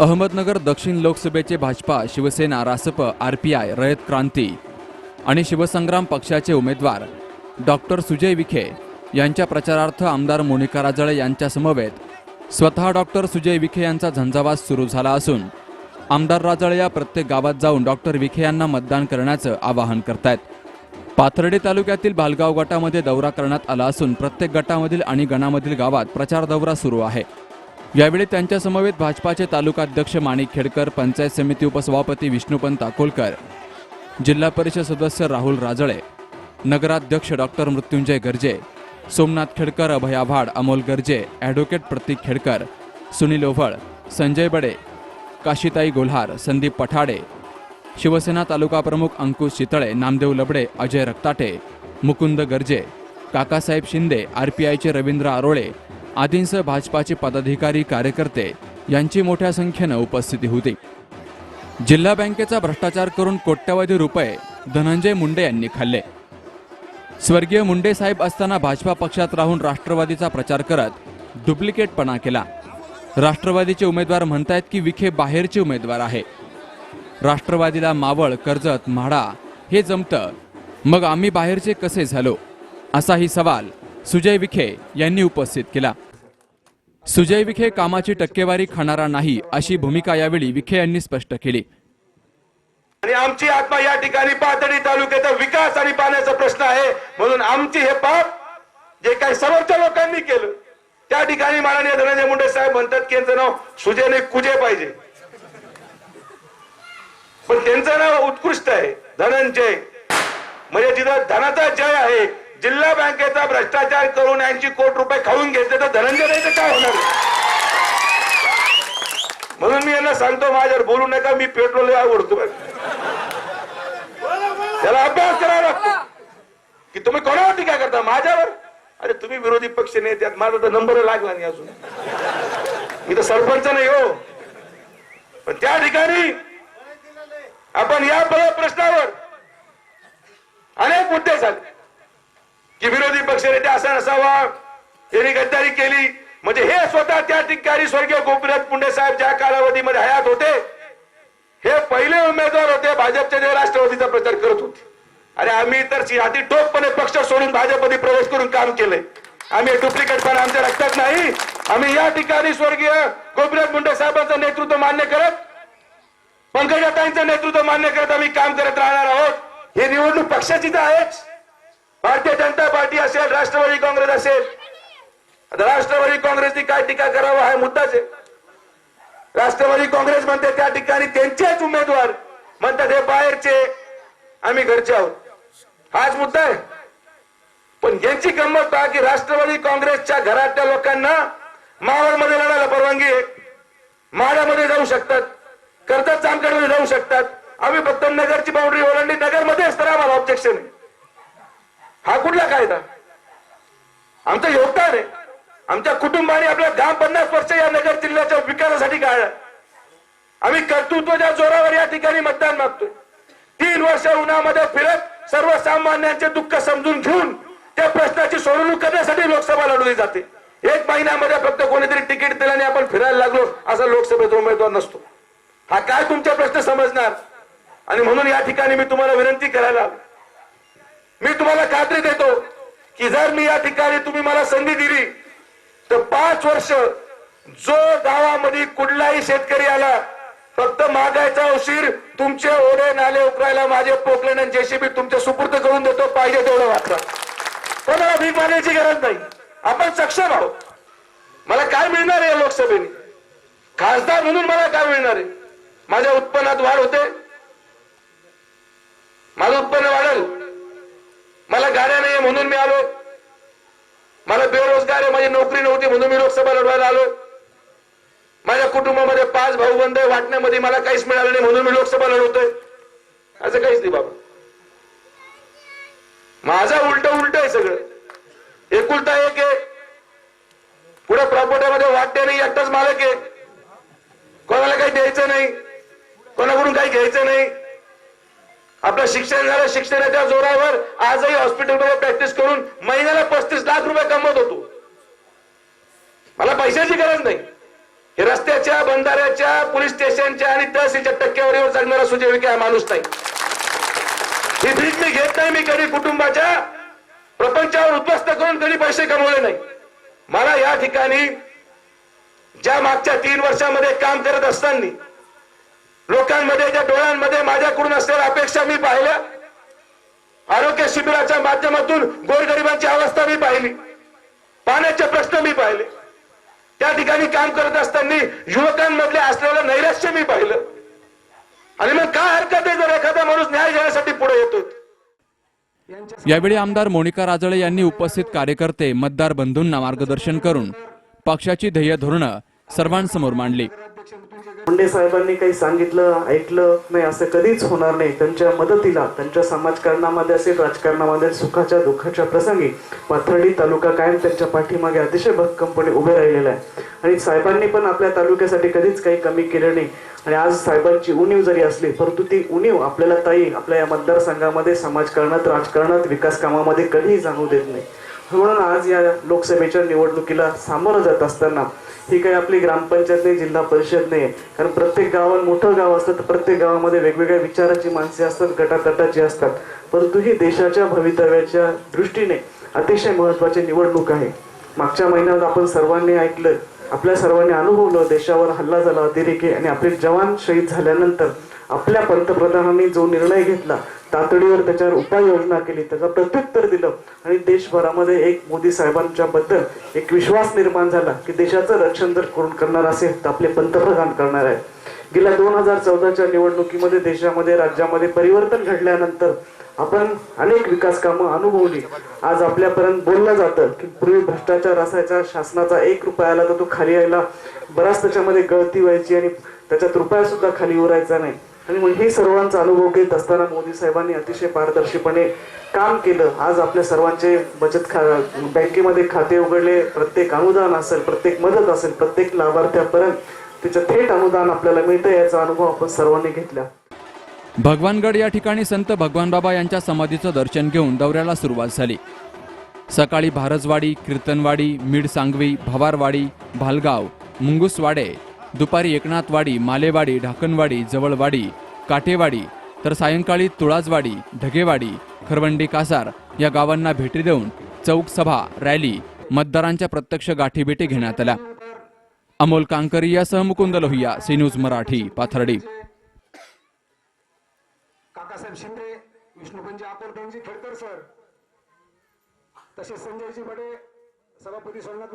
अहमदनगर दक्षिण लोकसभेचे Bhajapa Shivsena Rasap R P I Rayat Kranti आणि शिवसंग्राम पक्षाचे उमेदवार डॉक्टर सुजय विखे यांच्या प्रचारार्थ आमदार मोनिका राजळे यांच्यासमवेत स्वतः डॉक्टर सुजय विखे यांचा झंझावात सुरू झाला असून आमदार राजळे या प्रत्येक गावात जाऊन डॉक्टर विखे यांना मतदान करण्याचं आवाहन करतायत. पाथर्डी तालुक्यातील भालगाव गटामध्ये दौरा करण्यात आला असून प्रत्येक गटामधील आणि गणामधील गावात प्रचार दौरा सुरू आहे. यावेळी त्यांच्यासमवेत भाजपाचे तालुकाध्यक्ष माणिक खेडकर पंचायत समिती उपसभापती विष्णुपंत अकोलकर जिल्हा परिषद सदस्य राहुल राजळे नगराध्यक्ष डॉक्टर मृत्युंजय गर्जे सोमनाथ खेडकर अभय आव्हाड अमोल गर्जे ॲडव्होकेट प्रतीक खेडकर सुनील ओव्हळ संजय बडे काशीताई गोल्हार संदीप पठाडे शिवसेना तालुका प्रमुख अंकुश चितळे नामदेव लबडे अजय रक्ताटे मुकुंद गर्जे काकासाहेब शिंदे आर पी आयचे रवींद्र आरोळे आदींसह भाजपाचे पदाधिकारी कार्यकर्ते यांची मोठ्या संख्येनं उपस्थिती होती. जिल्हा बँकेचा भ्रष्टाचार करून कोट्यवधी रुपये धनंजय मुंडे यांनी खाल्ले. स्वर्गीय मुंडे साहेब असताना भाजपा पक्षात राहून राष्ट्रवादीचा प्रचार करत डुप्लिकेटपणा केला. राष्ट्रवादीचे उमेदवार म्हणतायत की विखे बाहेरचे उमेदवार आहे. राष्ट्रवादीला मावळ कर्जत म्हाडा हे जमतं. मग आम्ही बाहेरचे कसे झालो? असाही सवाल सुजय विखे यांनी उपस्थित केला. सुजय विखे कामाची टक्केवारी खाणारा नाही अशी भूमिका यावेळी विखे यांनी स्पष्ट केली. आणि आमची आत्मा या ठिकाणी पाथडी तालुक्याचा विकास आणि पाण्याचा प्रश्न आहे. म्हणून आमची हे पाप जे काही समोरच्या लोकांनी केलं त्या ठिकाणी माननीय धनंजय मुंडे साहेब म्हणतात की यांचं नाव सुजयने कुजे पाहिजे. पण त्यांचं नाव उत्कृष्ट आहे. धनंजय. म्हणजे जिथं धनाचा जय आहे जिल्हा बँकेचा भ्रष्टाचार करून ऐंशी कोटी रुपये खाऊन घेतले तर धनंजय नाही तर काय होणार? म्हणून मी यांना सांगतो माझ्यावर बोलू नका मी पेट्रोल आवडतो त्याला अभ्यास करावा लागतो. की तुम्ही कोणावर टीका करता? माझ्यावर? अरे तुम्ही विरोधी पक्ष नेत्यात माझा तर नंबर लागला नाही अजून. मी तर सरपंच नाही हो. पण त्या ठिकाणी आपण या प्रश्नावर अनेक मुद्दे झाले. की विरोधी पक्षनेते असा नसावा. यांनी गद्दारी केली. म्हणजे हे स्वतः त्या ठिकाणी स्वर्गीय गोपीनाथ मुंडे साहेब ज्या कालावधीमध्ये हयात होते हे पहिले उमेदवार होते भाजपचे जे राष्ट्रवादीचा प्रचार करत होते. अरे आम्ही तर हाती ठोकपणे पक्ष सोडून भाजपमध्ये प्रवेश करून काम केले. आम्ही डुप्लिकेट पण आमच्या रक्तात नाही. आम्ही या ठिकाणी स्वर्गीय गोपीनाथ मुंडे साहेबांचं नेतृत्व मान्य करत पंकजाताईंचं नेतृत्व मान्य करत आम्ही काम करत राहणार आहोत. हे निवडणूक पक्षाची तर आहेच. भारतीय जनता पार्टी असेल राष्ट्रवादी काँग्रेस असेल. आता राष्ट्रवादी काँग्रेसनी काय टीका करावा हा मुद्दाच आहे. राष्ट्रवादी काँग्रेस म्हणते त्या ठिकाणी त्यांचेच उमेदवार म्हणतात हे बाहेरचे आम्ही घरचे आहोत. हाच मुद्दा आहे. पण यांची गंमत पहा की राष्ट्रवादी काँग्रेसच्या घरातल्या लोकांना मावळमध्ये लढायला परवानगी आहे. माड्यामध्ये जाऊ शकतात कर्जत जामखेडमध्ये जाऊ शकतात. आम्ही फक्त नगरची बाउंड्री ओलांडली. नगरमध्येच तर आम्हाला ऑब्जेक्शन आहे. हा कुठला कायदा? आमचं योगदान आहे. आमच्या कुटुंबाने आपल्या गाव पन्नास वर्ष या नगर जिल्ह्याच्या विकासासाठी काढलं. आम्ही कर्तृत्वाच्या जोरावर या ठिकाणी मतदान मागतोय. तीन वर्ष उन्हामध्ये फिरत सर्वसामान्यांचे दुःख समजून घेऊन त्या प्रश्नाची सोडवणूक करण्यासाठी लोकसभा लढवली जाते. एक महिन्यामध्ये फक्त कोणीतरी तिकीट दिल्याने आपण फिरायला लागलो असा लोकसभेचा उमेदवार नसतो. हा काय तुमचा प्रश्न समजणार? आणि म्हणून या ठिकाणी मी तुम्हाला विनंती करायला मी तुम्हाला खात्री देतो की जर मी या ठिकाणी तुम्ही मला संधी दिली तर पाच वर्ष जो गावामध्ये कुठलाही शेतकरी आला फक्त मागायचा उशीर तुमचे ओढे नाले उकरायला माझे पोकलेन आणि जेसीबी तुमच्या सुपूर्द करून देतो पाहिजे तेवढं वाटलं कोणाला भीक मागण्याची गरज नाही. आपण सक्षम आहोत. मला काय मिळणार आहे लोकसभेने? खासदार म्हणून मला काय मिळणार आहे? माझ्या उत्पन्नात वाढ होते. माझं उत्पन्न वाढेल. मला गाड्या नाही म्हणून मी आलो. मला बेरोजगार आहे माझी नोकरी नव्हती म्हणून मी लोकसभा लढवायला आलो. माझ्या कुटुंबामध्ये पाच भाऊ बंद आहे वाटण्यामध्ये मला काहीच मिळालं नाही म्हणून मी लोकसभा लढवतोय. असं काहीच नाही बाबा. माझा उलट उलट आहे सगळं. एकुलता एक आहे. पुढे प्रॉपर्टीमध्ये वाटते नाही एकटाच मालक आहे. कोणाला काही द्यायचं नाही. कोणाकडून काही घ्यायचं नाही. आपलं शिक्षण झालं शिक्षणाच्या जोरावर आजही हॉस्पिटलमध्ये प्रॅक्टिस करून महिन्याला पस्तीस लाख रुपये कमवत होतो. मला पैशाची गरज नाही. हे रस्त्याच्या बंधाऱ्याच्या पोलीस स्टेशनच्या आणि तहसीलच्या टक्केवारीवर जगणारा सुजय विखे हा माणूस नाही. ही भीक मी घेत नाही मी कधी कुटुंबाच्या प्रपंचावर उद्ध्वस्त करून कधी पैसे कमवले नाही. मला या ठिकाणी ज्या मागच्या तीन वर्षामध्ये काम करत असताना लोकांमध्ये त्या डोळ्यांमध्ये माझ्याकडून असलेल्या अपेक्षा मी पाहिल्या. आरोग्य शिबिराच्या माध्यमातून गोरगरिबांची अवस्था मी पाहिली. पाण्याचे प्रश्न मी पाहिले. त्या ठिकाणी काम करत असताना युवकांमधले असलेलं नैराश्य मी पाहिलं. आणि मग काय हरकत आहे जर एखादा माणूस न्याय घेण्यासाठी पुढे येतो? यावेळी आमदार मोनिका राजळे यांनी उपस्थित कार्यकर्ते मतदार बंधूंना मार्गदर्शन करून पक्षाची ध्येय धोरणं सर्वांसमोर मांडली. मुंडे साहेबांनी काही सांगितलं ऐकलं नाही असं कधीच होणार नाही. त्यांच्या मदतीला त्यांच्या समाजकारणामध्ये असेल राजकारणामध्ये सुखाच्या दुःखाच्या प्रसंगी पाथर्डी तालुका कायम त्यांच्या पाठीमागे अतिशय भक्कमपणे उभे राहिलेला आहे. आणि साहेबांनी पण आपल्या तालुक्यासाठी कधीच काही कमी केलं नाही. आणि आज साहेबांची उणीव जरी असली परंतु ती उणीव आपल्याला ताई आपल्या या मतदारसंघामध्ये समाजकारणात राजकारणात विकास कामामध्ये कधीही जाणवू देत नाही. म्हणून आज या लोकसभेच्या निवडणुकीला सामोरं जात असताना ही काही आपली ग्रामपंचायत नाही जिल्हा परिषद नाही कारण प्रत्येक गावात मोठं गाव असतं तर प्रत्येक गावामध्ये वेगवेगळ्या विचाराची माणसे असतात गटातटाची असतात. परंतु ही देशाच्या भवितव्याच्या दृष्टीने अतिशय महत्वाची निवडणूक आहे. मागच्या महिन्यात आपण सर्वांनी ऐकलं आपल्या सर्वांनी अनुभवलं देशावर हल्ला झाला अतिरेकी आणि आपले जवान शहीद झाल्यानंतर आपल्या पंतप्रधानांनी जो निर्णय घेतला तातडीवर त्याच्यावर उपाययोजना केली त्याचं प्रत्युत्तर दिलं आणि देशभरामध्ये एक मोदी साहेबांच्या बद्दल एक विश्वास निर्माण झाला की देशाचं रक्षण जर कोण करणार असेल तर आपले पंतप्रधान करणार आहेत. गेल्या दोन हजार चौदाच्या निवडणुकीमध्ये देशामध्ये राज्यामध्ये परिवर्तन घडल्यानंतर आपण अनेक विकास कामं अनुभवली. आज आपल्यापर्यंत बोललं जातं की पूर्वी भ्रष्टाचार असायचा शासनाचा एक रुपया आला तर तो खाली यायला बराच त्याच्यामध्ये गळती व्हायची आणि त्याच्यात रुपया सुद्धा खाली उरायचा नाही. आणि मग हे सर्वांचा अनुभव घेत असताना मोदी साहेबांनी अतिशय पारदर्शीपणे काम केलं. आज आपल्या सर्वांचे बचत खा बँकेमध्ये खाते उघडले प्रत्येक अनुदान असेल प्रत्येक मदत असेल प्रत्येक लाभार्थ्यापर्यंत त्याचं थेट अनुदान आपल्याला मिळतं याचा अनुभव आपण सर्वांनी घेतला. भगवानगड या ठिकाणी संत भगवान बाबा यांच्या समाधीचं दर्शन घेऊन दौऱ्याला सुरुवात झाली. सकाळी भारजवाडी कीर्तनवाडी मिड सांगवी भवारवाडी भालगाव मुंगुसवाडे दुपारी एकनाथवाडी मालेवाडी ढाकणवाडी जवळवाडी काटेवाडी तर सायंकाळी तुळाजवाडी ढगेवाडी खरवंडी कासार या गावांना भेटी देऊन चौक सभा रॅली मतदारांच्या प्रत्यक्ष गाठीभेटी घेण्यात आल्या. अमोल कांकरी या मुकुंद लोहिया सी न्यूज मराठी पाथर्डी. काकासाहेब शिंदे विष्णुपंजी आकोरकरांजी खेडकर सर. तसेच संजयजी बडे सभापती सोमनाथ